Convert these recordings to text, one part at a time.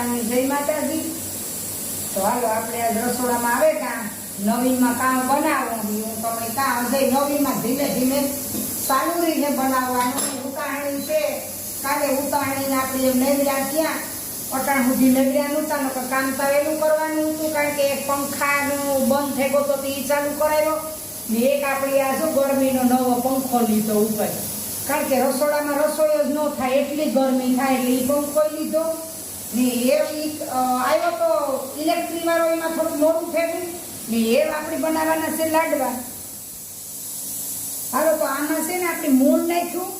બધાને જય માતાજી. તો આપણે આજ રસોડામાં આવે કાં નવીનમાં કામ બનાવવાનું. હું તમે કામ જઈ નવીનમાં ધીમે ધીમે ચાલુ રહીને બનાવવાનું. ઉતાવળી છે. કાલે ઉતાણીને આપણે એમ નેવડ્યા ત્યાં. અટાણ સુધી નેવડ્યા નહોતા, નકર કામ તો એનું કરવાનું હતું, કારણ કે એક પંખાનું બંધ થઈ ગયો તો એ ચાલુ કરાયો. ને એક આપણે આ શું ગરમીનો નવો પંખો લીધો ઉપર. કારણ કે રસોડામાં રસોઈ જ ન થાય, એટલી ગરમી થાય, એટલે એ પંખો લીધો. ને એ આવ્યો તો ઇલેક્ટ્રિક વાળો એમાં થોડું મોડું ફેર્યું ને એ આપણે બનાવવાના છે લાડવા. હાલો, તો આમાં છે ને આપણે મૂળ નાખ્યું,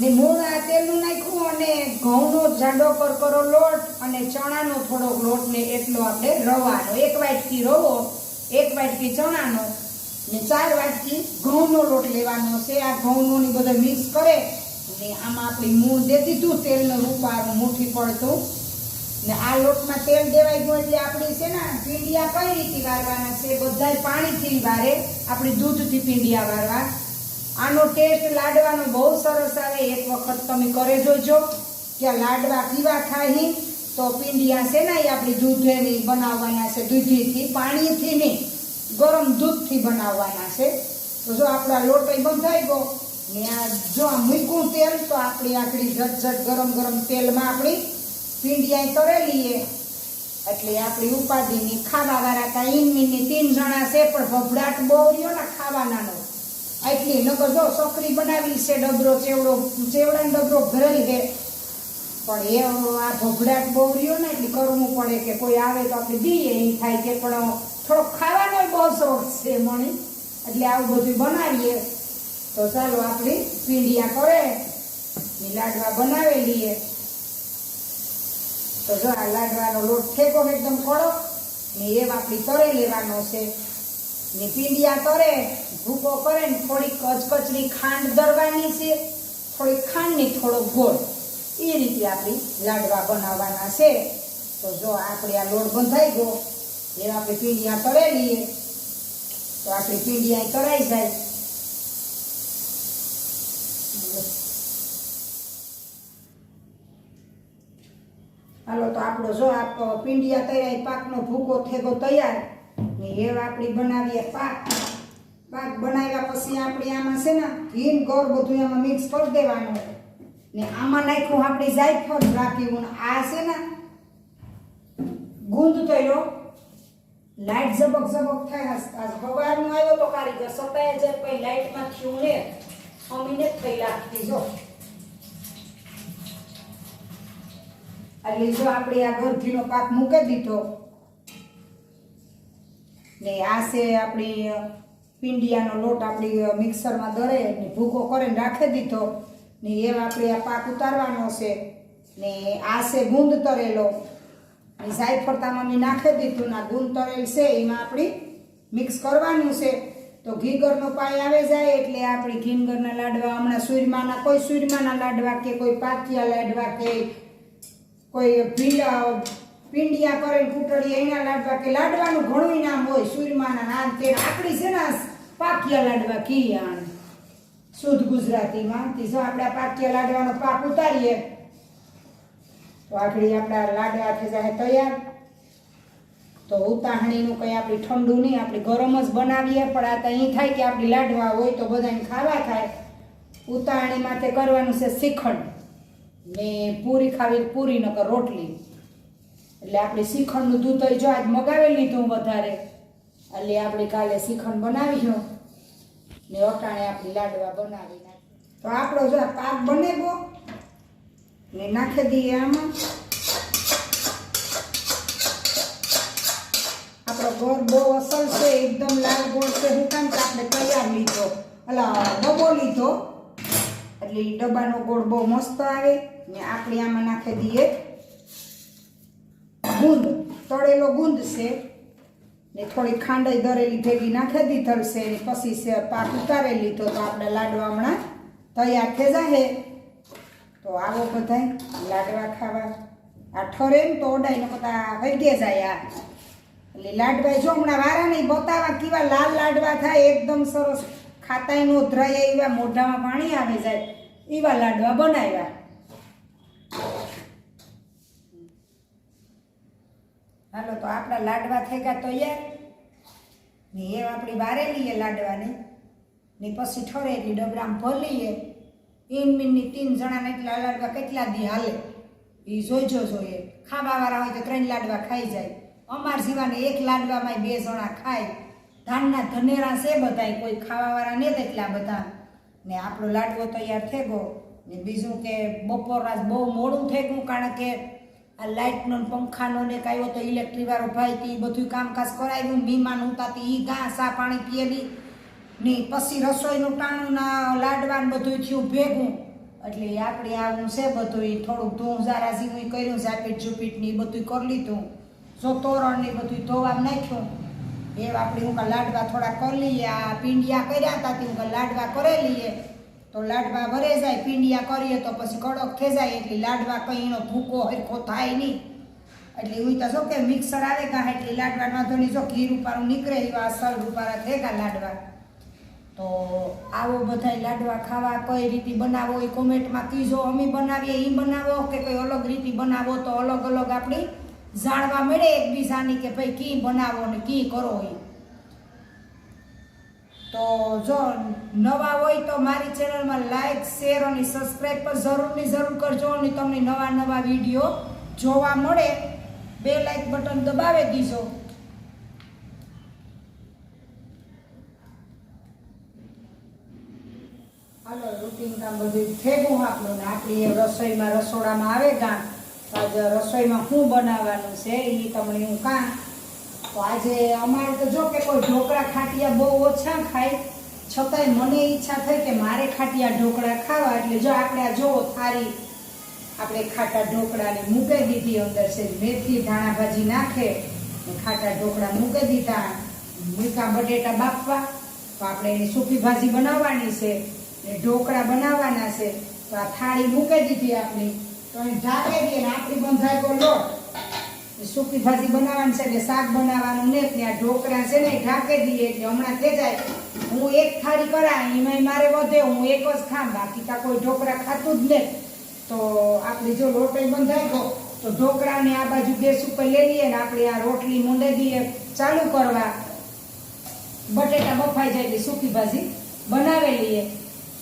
ને મૂળ આ તેલનું નાખ્યું અને ઘઉંનો જાડો કરકરો લોટ અને ચણાનો થોડોક લોટ ને એટલો આપણે રવાનો. એક વાટકી રવો, એક વાટકી ચણાનો ને ચાર વાટકી ઘઉંનો લોટ લેવાનો છે. આ ઘઉંનો ને બધો મિક્સ કરે આમાં આપણે મૂળ દેતી દીધું તેલનું રૂપાળું મુઠ્ઠી પડતું ને આ લોટમાં તેલ દેવાઈ ગયું એટલે આપણે છે ને પીંડિયા કઈ રીતે વારવાના છે? બધાય પાણીથી વારે આપણે દૂધથી પીંડિયા વારવા. આનો ટેસ્ટ લાડવાનો બહુ સરસ આવે. એક વખત તમે કરે જોજો કે લાડવા પીવા ખાઈ તો પીંડિયા છે ને એ આપણે દૂધેની બનાવવાના છે. દૂધીથી, પાણીથી નહીં, ગરમ દૂધથી બનાવવાના છે. તો જો આપણા લોટ બંધાઈ ગયો ને આ જો મૂક્યું તેલ, તો આપણી આકડી ઝટઝટ ઝટ ગરમ ગરમ તેલમાં આપણી પીંડિયા તળેલી એટલે આપણી ઉપાધિની ખાવા વાળા તા ઈનમીની તીન જણા છે, પણ ભભડાટ બહુ રહ્યો ને ખાવાનાનો. એટલી નકર જો સકરી બનાવી છે, ડબરો ચેવડો, ચેવડાનો ડબરો ભરેલ છે. પણ એ આ ભભડાટ બહુ રહ્યો ને, એટલે કરવું પડે કે કોઈ આવે તો આપણે દઈએ, એ થાય કે પણ થોડોક ખાવાનો બહુ શોખ છે મણી. એટલે આવું બધું બનાવીએ. તો ચાલો આપણી પીંડિયા કરે ની લાડવા બનાવી લઈએ તો જો આ લાડવાનો લોટ ઠેકો એકદમ કડક ને એ આપણી તરે લેવાનો છે. ને પીંડિયા તરે ભૂકો કરે ને થોડીક કચકચરી ખાંડ દરવાની છે. થોડીક ખાંડ ને થોડો ગોળ. એ રીતે આપણી લાડવા બનાવવાના છે. તો જો આપણે આ લોટ બંધાઈ ગયો એ આપણે પીંડિયા તરે લઈએ તો આપણી પીંડિયા તળાઈ જાય. હાલો તો આપણો જો આ પીંડિયા તૈયાર, પાકનો ભૂકો થેગો તૈયાર. ને એ આપણી બનાવીએ પાક. પાક બનાવ્યા પછી આપણે આમાં છે ને ઘી ગોળ બધું એમાં મિક્સ કરી દેવાનું. ને આમાં નાખ્યું આપણી જાયફળ રાખ્યું આ છે ને ગુંદ તૈયો લાઇટ ઝબક ઝબક થાય. સવારનો આવ્યો તો કારીગર સતાય જાય પછી લાઇટમાં થયું ને અમીને થયેલા થઈ લાગતી જો. એટલે જો આપણે આ ગરજીનો પાક મૂકી દીધો, ને આ છે આપણી પીંડિયાનો લોટ આપણી મિક્સરમાં દળે ને ભૂકો કરીને રાખી દીધો, ને એમ આપણે આ પાક ઉતારવાનો છે, ને આ છે ગુંદ તરેલો. ને જાયફળતામાં મેં નાખી દીધું ને આ ગુંદ તરેલ છે, એમાં આપણી મિક્સ કરવાનું છે. તો ઘીગરનો પાય આવે જાય એટલે આપણી ઘીનગરના લાડવા હમણાં સૂરમાના, કોઈ સૂરમાના લાડવા કે કોઈ પાકિયા લાડવા કે કોઈ ભીલા પીંડિયા કરે કૂટડી એના લાડવા કે લાડવાનું ઘણું નામ હોય સુરમાના નામ તે આકડી છે ને પાકિયા લાડવા કીયાણ શુદ્ધ ગુજરાતીમાં તે જો આપણે પાથિયા લાડવાનો પાક ઉતારીએ, તો આકડી આપણા લાડવા થઈ જાય તૈયાર. તો ઉતાહણીનું કંઈ આપણી ઠંડુ નહીં, આપણે ગરમ જ બનાવીએ, પણ આ તો અહીં થાય કે આપણી લાડવા હોય તો બધાને ખાવા થાય. ઉતાહણી માટે કરવાનું છે શ્રીખંડ ને પૂરી ખાવી, પૂરી નકર રોટલી. એટલે આપણે શ્રીખંડનું દૂધ જો આજ મગાવી લીધું વધારે, એટલે આપણે કાલે શ્રીખંડ બનાવીશું. ને અટાણે આપણી લાડવા બનાવી નાખી તો આપણો જો પાક પાક બનેગો ને નાખી દઈએ આમાં. આપણો ગોળ બહુ અસર છે, એકદમ લાલ ગોળ છે. હું કામ આપણે તૈયાર લીધો. અલા, ડબ્બો લીધો. એટલે ડબ્બાનો ગોળ બહુ મસ્ત આવે. ને આપણે આમાં નાખી દઈએ. ગુંદ. તળેલો ગુંદ છે. ને થોડી ખાંડઈ દરેલી ભેગી નાખી દીધલ છે. ને પછી પાક ઉતારી લીધો. તો આપણે લાડવા હમણાં તૈયાર થઈ જાય તો આવો બધાય લાડવા ખાવા. આ ઠરે ને તો ઓડાઈને બધા વૈગે જાય આ. એટલે લાડવા જો હમણાં વારા નહીં બતાવા કેવા લાલ લાડવા થાય, એકદમ સરસ ખાતાય નો ધરાય એવા મોઢામાં પાણી આવી જાય, એવા લાડવા બનાવ્યા. હાલો, તો આપણા લાડવા થઈ ગયા તૈયાર. ને એ આપણી વારે લઈએ લાડવાની. ને પછી ઠરે એટલી ડબરામાં ભરીએ ઈન મીનની તીન જણાને એટલા લાડવા કેટલા દી હાલે? એ જોઈજો જોઈએ ખાવાવાળા હોય તો ત્રણ લાડવા ખાઈ જાય. અમાર જીવાને એક લાડવામાં બે જણા ખાય. ધાનના ધનેરા છે બધાય, કોઈ ખાવાવાળા ને એટલા બધા. ને આપણો લાડવો તૈયાર થઈ ગયો. ને બીજું કે બપોર રાત બહુ મોડું થઈ ગયું કારણ કે આ લાઇટનો પંખાનો ને કાંઈ તો ઇલેક્ટ્રિકવાળો ભાઈ તે બધું કામકાજ કરાવ્યું. મીમાન ઉતાતી એ ઘા, સા, પાણી પીએલી. ને પછી રસોઈનું ટાણું ના લાડવા બધું થયું ભેગું. એટલે આપણે આવું છે બધું થોડુંક ધૂં ઝારા જેવું કર્યું ઝાપીટ ઝૂપીટ ને બધું કરી લીધું. જો તોરણ ને બધું ધોવા નાખ્યું, એ આપણે હું લાડવા થોડા કરી લઈએ. આ પીંડિયા કર્યા હતા તે હું લાડવા કરી લઈએ. તો લાડવા ભરે જાય, પીંડિયા કરીએ તો પછી કડક જાય, એટલે લાડવા કંઈ એનો ભૂકો હરખો થાય નહીં. એટલે હું તો શું કે મિક્સર આવે કાં એટલે લાડવા વાંધોની જો ઘી રૂપારું નીકળે, એવા સર રૂપારા ગયા લાડવા. તો આવો બધા લાડવા ખાવા કઈ રીતે બનાવો એ કોમેન્ટમાં કીજો. અમે બનાવીએ એ બનાવો કે કોઈ અલગ રીતે બનાવો તો અલગ અલગ આપણી જાણવા મળે એકબીજાની કે ભાઈ કી બનાવો ને કી કરો એ તો જો નવા હોય તો મારી ચેનલમાં લાઈક શેર અને સબસ્ક્રાઈબ પર જરૂરની જરૂર કરજો અને તમને નવા નવા વીડિયો જોવા મળે. બે લાઈક બટન દબાવી દીજો. હાલો રૂટીન કામ બધું થેગું આપણું ને. આપણી રસોઈમાં રસોડામાં આવે તો આજે રસોઈમાં શું બનાવવાનું છે એ તમને હું કાં, તો આજે અમારે તો જો કે કોઈ ઢોકળા ખાટિયા બહુ ઓછા ખાય, છતાંય મને ઈચ્છા થઈ કે મારે ખાટિયા ઢોકળા ખાવા, એટલે જો આપણે આ જોવો થારી આપણે ખાટા ઢોકળાને મૂકી દીધી અંદર છે, મેથી ધાણા ભાજી નાખે ખાટા ઢોકળા મૂકી દીધા, મીઠા બટેટા બાફવા, તો આપણે એની સૂકી ભાજી બનાવવાની છે ઢોકળા બનાવવાના છે, તો આ થાળી મૂકી દીધી આપણી. તો અહીં ઢાંકી દઈએ ને આપણી બંધાય તો લોટ એ સૂકી ભાજી બનાવવાની છે, એટલે શાક બનાવવાનું ને ત્યાં ઢોકળા છે ને એ ઢાંકી દઈએ એટલે હમણાં થઈ જાય. હું એક થાળી કરાય એમાં મારે વધે, હું એક જ ખામ બાકી તા કોઈ ઢોકળા ખાતું જ નહીં. તો આપણે જો રોટલી બંધાઈ ગયો, તો ઢોકળાને આ બાજુ ગેસ ઉપર લઈ લઈએ ને આપણે આ રોટલી મૂંડે દઈએ, ચાલુ કરવા. બટેટા બફાઈ જાય એટલે સૂકી ભાજી બનાવી લઈએ.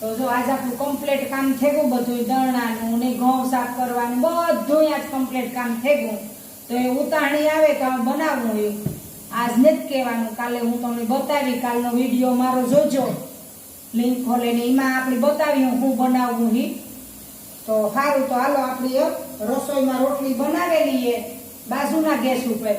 તો જો આજ આપણું કમ્પ્લીટ કામ થઈ ગયું બધું દળણાનું ને ઘઉં સાફ કરવાનું બધું આજ કમ્પ્લીટ કામ થઈ ગયું. તો એ ઉતાણી આવે તો બનાવવું એ આજ જ કહેવાનું, કાલે હું તમને બતાવી, કાલનો વીડિયો મારો જોજો. લિંક ખોલીને એમાં આપણે બતાવી હું બનાવું હી. તો સારું, તો હાલો આપણી રસોઈમાં રોટલી બનાવેલી એ બાજુના ગેસ ઉપર.